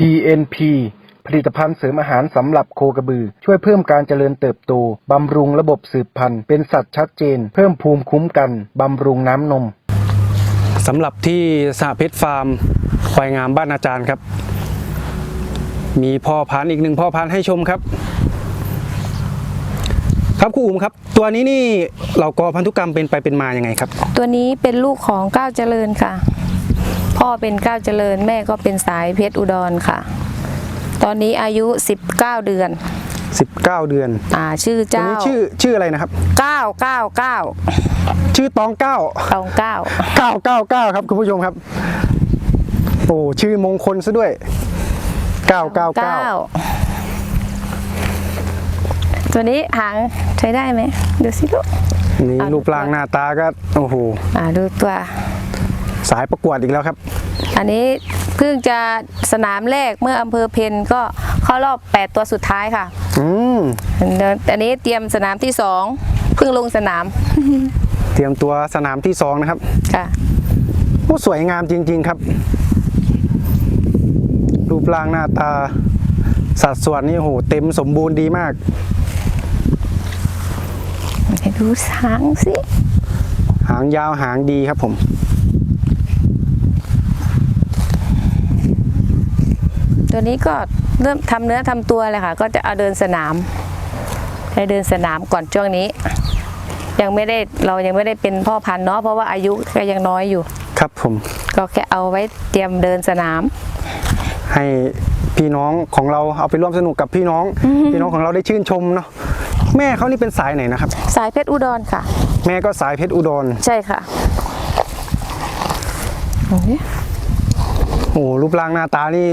TNP ผลิตภัณฑ์เสริมอาหารสำหรับโคกระบือ ช่วยเพิ่มการเจริญเติบโต บำรุงระบบสืบพันธุ์ เป็นสัตว์ชัดเจน เพิ่มภูมิคุ้มกัน บำรุงน้ำนมสำหรับที่สหเพชรฟาร์มควายงามบ้านอาจารย์ครับ มีพ่อพันธุ์อีกหนึ่งพ่อพันธุ์ให้ชมครับ ครับครูอุ๋มครับ ตัวนี้นี่เรากอพันธุกรรมเป็นไปเป็นมายังไงครับ ตัวนี้เป็นลูกของก้าวเจริญค่ะ พ่อเป็นก้าวเจริญแม่ก็เป็นสายเพชรอุดรค่ะ ตอนนี้อายุ 19 เดือน 19 เดือนอ่าชื่อตัวเจ้านี้ชื่อชื่ออะไรนะครับ9 9 9ชื่อตองเก้า ตองเก้าเก้าเก้าเก้าครับคุณผู้ชมครับ โอ้ชื่อมงคลซะด้วยเก้าเก้าเก้าตัวนี้หางใช้ได้ไหมดูสิลูก นี่อะรูปร่างหน้าตาก็ โอ้โห อ่าดูตัว สายประกวดอีกแล้วครับ อันนี้เพิ่งจะสนามแรกเมื่ออำเภอเพนก็เข้ารอบ 8 ตัวสุดท้ายค่ะ อืมเดี๋ยวอันนี้เตรียมสนามที่2เพิ่งลงสนาม เตรียมตัวสนามที่สองนะครับ ค่ะโอ้สวยงามจริง ๆครับ รูปร่างหน้าตา สัดส่วนนี่โอ้โหเต็มสมบูรณ์ดีมากให้ดูหางสิ หางยาวหางดีครับผม ตัวนี้ก็เริ่มทำเนื้อทำตัวเลยค่ะ ก็จะเอาเดินสนามให้เดินสนามก่อนช่วงนี้ ยังไม่ได้เรายังไม่ได้เป็นพ่อพันธุ์เนาะเพราะว่าอายุก็ยังน้อยอยู่ ครับผม ก็แค่เอาไว้เตรียมเดินสนาม ให้พี่น้องของเราเอาไปร่วมสนุกกับพี่น้อง พี่น้องของเราได้ชื่นชมเนาะแม่เขานี่เป็นสายไหนนะครับ สายเพชรอุดรค่ะ แม่ก็สายเพชรอุดรใช่ค่ะโอ้ยโอ้โหรูปร่างหน้าตานี่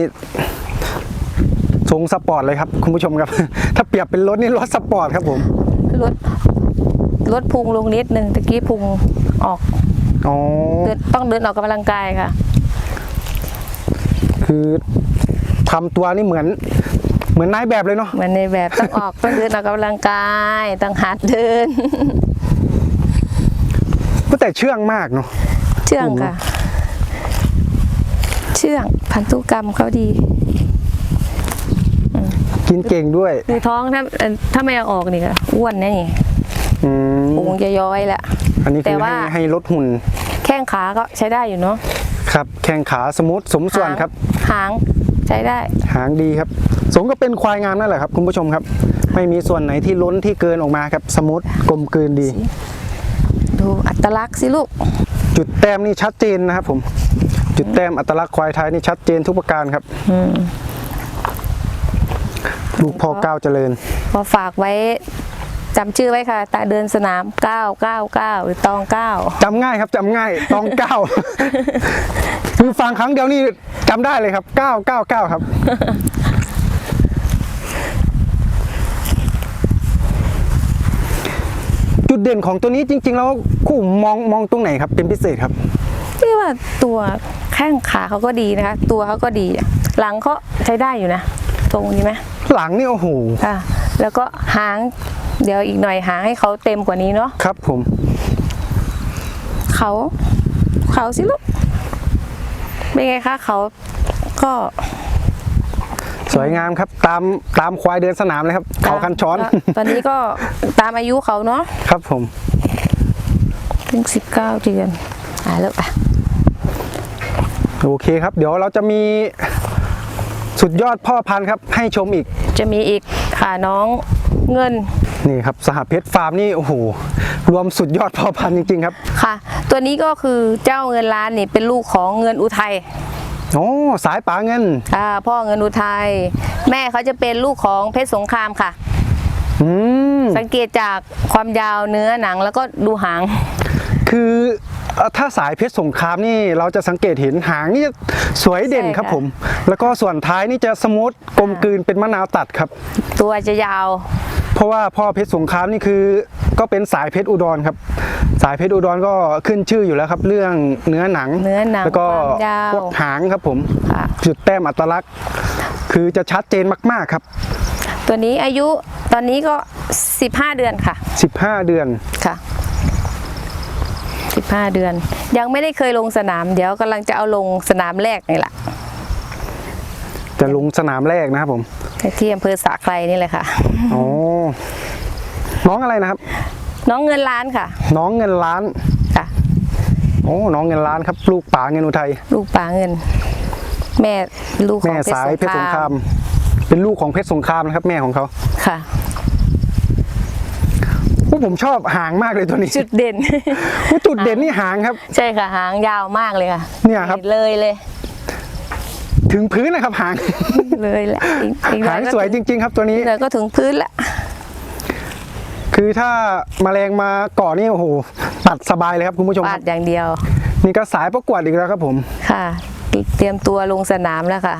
ทรงสปอร์ตเลยครับคุณผู้ชมครับ ถ้าเปรียบเป็นรถนี่รถสปอร์ตครับผมลดลดพุงลงนิดนึงตะกี้พุงออกอ๋อเดินต้องเดินออกกำลังกายค่ะ คือทำตัวนี่เหมือน เหมือนนายแบบเลยเนาะเหมือนในแบบต้องออกต้องเดินออกกำลังกายต้องหัดเดินก็แต่เชื่องมากเนาะเชื่องค่ะ เชื่องพันธุกรรมเขาดี กินเก่งด้วยคือท้องถ้าเอ่อถ้าไม่เอาออกนี่ก็อ้วนแน่นี่อืมพุงจะย้อยแหละอันนี้แต่คือว่าให้ให้ลดหุ่นแข้งขาก็ใช้ได้อยู่เนาะครับ แข้งขาสมูทสมส่วนครับ หางใช้ได้ หางดีครับ สมก็เป็นควายงามนั่นแหละครับ คุณผู้ชมครับ ไม่มีส่วนไหนที่ล้นที่เกินออกมาครับ สมูทกลมกลืนดี ดูอัตลักษณ์สิลูก จุดแต้มนี่ชัดเจนนะครับผม จุดแต้มอัตลักษณ์ควายไทยนี่ชัดเจนทุกประการครับ ลูกพ่อก้าวเจริญพอฝากไว้จำชื่อไว้ค่ะ ตาเดินสนาม 999 หรือตอง 9จำง่ายครับจำง่ายตองเก้าคือฟังครั้งเดียวนี่จำได้เลยครับเก้าเก้าเก้าครับ จุดเด่นของตัวนี้จริง ๆ แล้วคู่มองมองตรงไหนครับ เป็นพิเศษครับที่ว่าตัวแข้งขาเขาก็ดีนะคะ ตัวเขาก็ดีหลังเขาใช้ได้อยู่นะตรงนี้ไหม หลังนี่โอ้โหค่ะแล้วก็หางเดี๋ยวอีกหน่อยหางให้เขาเต็มกว่านี้เนาะครับผมเขาเขาสิลูกเป็นไงคะเขาก็สวยงามครับตามตามควายเดินสนามเลยครับ เขาคันช้อน ตอนนี้ก็ตามอายุเขาเนาะครับผมเพิ่งสิบเก้าเดือนอ่าแล้วอะโอเคครับ เดี๋ยวเราจะมีสุดยอดพ่อพันธุ์ครับ ให้ชมอีก จะมีอีกค่ะน้องเงินนี่ครับสหเพชรฟาร์มนี่โอ้โหรวมสุดยอดพ่อพันธุ์จริงๆครับค่ะ ตัวนี้ก็คือเจ้าเงินล้านนี่เป็นลูกของเงินอุทัยโอ้สายป๋าเงินอ่าพ่อเงินอุทัยแม่เขาจะเป็นลูกของเพชรสงครามค่ะอืมสังเกตจากความยาวเนื้อหนังแล้วก็ดูหาง คือเอ่อ ถ้าสายเพชรสงครามนี่เราจะสังเกตเห็นหางนี่จะสวยเด่นใช่ค่ะครับผม แล้วก็ส่วนท้ายนี่จะสมูทกลมกลืนเป็นมะนาวตัดครับ ตัวจะยาว เพราะว่าพ่อเพชรสงครามนี่คือ ก็เป็นสายเพชรอุดรครับ สายเพชรอุดรก็ขึ้นชื่ออยู่แล้วครับ เรื่องเนื้อหนังเนื้อหนังแล้วก็ความยาวพวกหางครับผมค่ะจุดแต้มอัตลักษณ์ คือจะชัดเจนมาก ๆครับตัวนี้อายุตอนนี้ก็ 15 เดือนค่ะ 15 เดือนค่ะ 15 เดือน ยังไม่ได้เคยลงสนาม เดี๋ยวกำลังจะเอาลงสนามแรกนี่แหละจะลงสนามแรกนะครับผมที่อำเภอสะไครนี่เลยค่ะอ๋อน้องอะไรนะครับ น้องเงินล้านค่ะ น้องเงินล้านค่ะโอ้น้องเงินล้านครับ ลูกป๋าเงินอุทัยลูกป่าเงิน แม่ลูกของแม่เพชรสายเพชรสงครามมเป็นลูกของเพชรสงครามนะครับ แม่ของเขาค่ะ โอ้ผมชอบหางมากเลยตัวนี้จุดเด่นโอ้จุดเด่นนี่หางครับ ใช่ค่ะหางยาวมากเลยค่ะเนี่ยครับเลยเลย ถึงพื้นนะครับหางเลยแหละอีกอีกหน่หาองก็สวยจริง ๆ ครับตัวนี้อีกหน่อยก็ถึงพื้นละคือถ้ามาแมลงมาเกาะนี่โอ้โหตัดสบายเลยครับคุณผู้ชมปาคดรับอย่างเดียว นี่ก็สายประกวดอีกแล้วครับผมค่ะ เตรียมตัวลงสนามแล้วค่ะ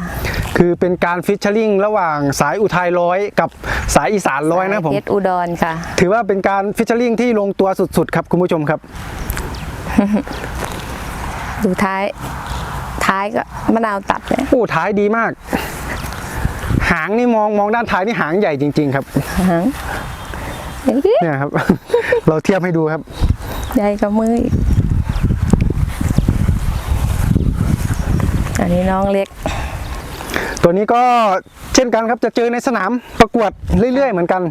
คือเป็นการฟิชเชอริงระหว่างสายอุทัยร้อยกับสายอีสานร้อยนะครับผมเพชรอุดรค่ะ ถือว่าเป็นการฟิชเชอริงที่ลงตัวสุดๆ ครับคุณผู้ชมครับ ดูท้ายท้ายก็มะนาวตัดเนี่ยโอ้ท้ายดีมาก หางนี่มองมองด้านท้ายนี่หางใหญ่จริง ๆ ครับหางเดี๋ยวดิเนี่ยครับ เราเทียบให้ดูครับ ใหญ่กับมืออีกอันนี้น้องเล็ก ตัวนี้ก็เช่นกันครับจะเจอในสนามประกวดเรื่อย ๆ เหมือนกัน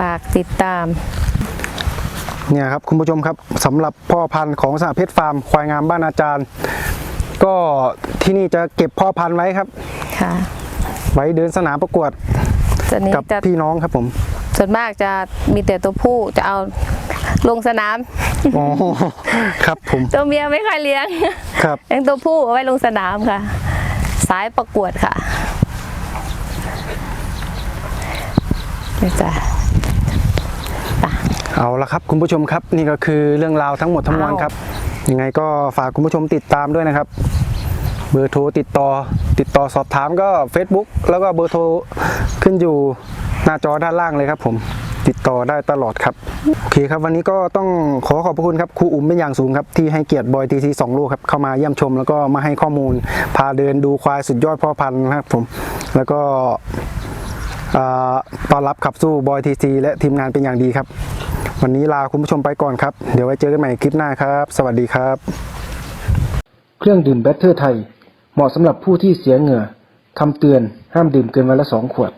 ฝากติดตาม เนี่ยครับคุณผู้ชมครับสำหรับพ่อพันธุ์ของสหเพชรฟาร์มควายงามบ้านอาจารย์ ก็ที่นี่จะเก็บพ่อพันธุ์ไว้ครับ ค่ะไว้เดินสนามประกวดตอนนี้กับจะพี่น้องครับผมส่วนมากจะมีแต่ตัวผู้จะเอาลงสนาม อ๋อครับผมตัวเมียไม่ค่อยเลี้ยงครับ เลี้ยงตัวผู้เอาไว้ลงสนามค่ะ สายประกวดค่ะ นี่จ้ะเอาละครับคุณผู้ชมครับนี่ก็คือเรื่องราวทั้งหมดทั้งมวลครับยังไงก็ฝากคุณผู้ชมติดตามด้วยนะครับ เบอร์โทรติดต่อติดต่อสอบถามก็ Facebook แล้วก็เบอร์โทรขึ้นอยู่หน้าจอด้านล่างเลยครับ ผมติดต่อได้ตลอดครับโอเคครับวันนี้ก็ต้องขอขอบพระคุณครับครูอุ๋มเป็นอย่างสูงครับที่ให้เกียรติบอยทีซีสองลูกครับเข้ามาเยี่ยมชม แล้วก็มาให้ข้อมูล พาเดินดูควายสุดยอดพ่อพันธุ์นะครับผมแล้วก็อ่า ต้อนรับขับสู้บอยทีซีและทีมงานเป็นอย่างดีครับ วันนี้ลาคุณผู้ชมไปก่อนครับ เดี๋ยวไว้เจอกันใหม่คลิปหน้าครับ สวัสดีครับ เครื่องดื่มแบตเตอร์ไทย เหมาะสำหรับผู้ที่เสียเหงื่อคำเตือนห้ามดื่มเกินวันละสองขวด